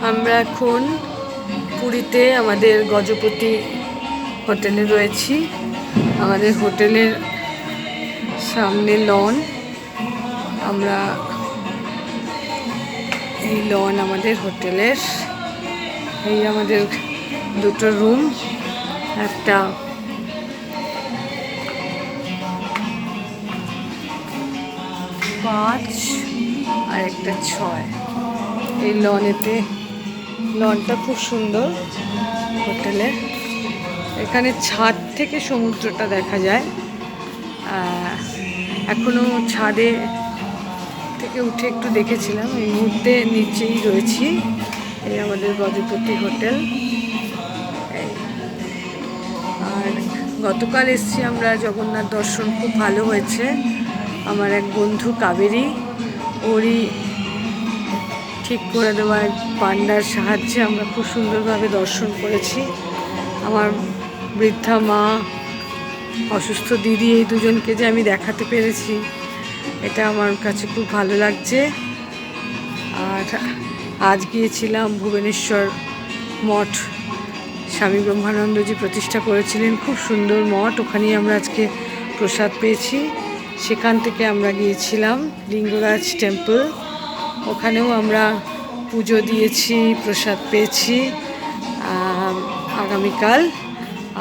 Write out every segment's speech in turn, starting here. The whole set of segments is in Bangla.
আমরা এখন পুরীতে আমাদের গজপতি হোটেলে রয়েছি। আমাদের হোটেলের সামনে লন। আমরা এই লন আমাদের হোটেলের। এই আমাদের দুটো রুম, একটা পাঁচ আর একটা ছয়। এই লনেতে লনটা খুব সুন্দর হোটেলের এখানে ছাদ থেকে সমুদ্রটা দেখা যায়। আহ, এখনও ছাদে থেকে উঠে একটু দেখেছিলাম। এই মুহূর্তে নিচেই রয়েছি এই আমাদের গজপতি হোটেল। আর গতকাল এসছি আমরা জগন্নাথ দর্শন খুব ভালো হয়েছে। আমার এক বন্ধু কাবেরী ওরই ঠিক করে দেওয়া পান্ডার সাহায্যে আমরা খুব সুন্দরভাবে দর্শন করেছি। আমার বৃদ্ধা মা, অসুস্থ দিদি এই দুজনকে যে আমি দেখাতে পেরেছি, এটা আমার কাছে খুব ভালো লাগছে। আর আজ গিয়েছিলাম ভুবনেশ্বর মঠ। স্বামী ব্রহ্মানন্দজি প্রতিষ্ঠা করেছিলেন। খুব সুন্দর মঠ, ওখানেই আমরা আজকে প্রসাদ পেয়েছি। সেখান থেকে আমরা গিয়েছিলাম লিঙ্গরাজ টেম্পল। ওখানেও আমরা পুজো দিয়েছি, প্রসাদ পেয়েছি। আগামীকাল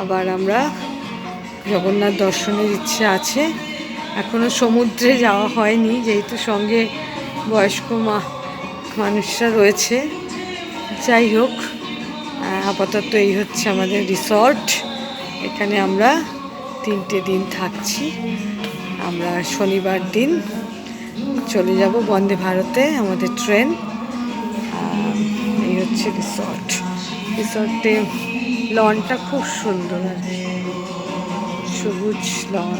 আবার আমরা জগন্নাথ দর্শনের ইচ্ছে আছে। এখনও সমুদ্রে যাওয়া হয়নি, যেহেতু সঙ্গে বয়স্ক মা, মানুষরা রয়েছে। যাই হোক আপাতত এই হচ্ছে আমাদের রিসর্ট। এখানে আমরা তিনটে দিন থাকছি। আমরা শনিবার দিন চলে যাব বন্দে ভারতে, আমাদের ট্রেন। এই হচ্ছে রিসর্ট রিসর্টে লনটা খুব সুন্দর সবুজ লন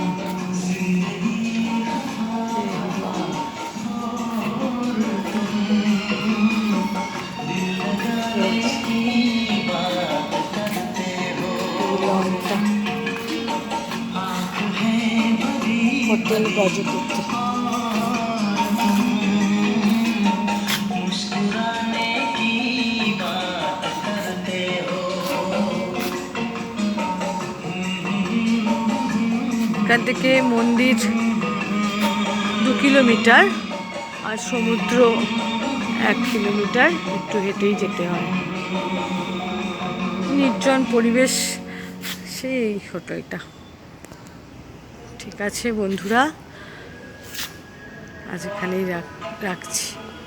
হোটেল গজপতি এখান থেকে মন্দির দু কিলোমিটার আর সমুদ্র এক কিলোমিটার, একটু হেঁটেই যেতে হয়। নির্জন পরিবেশ, সেই হোটেলটা। ঠিক আছে বন্ধুরা, আজ এখানেই রাখ- রাখছি।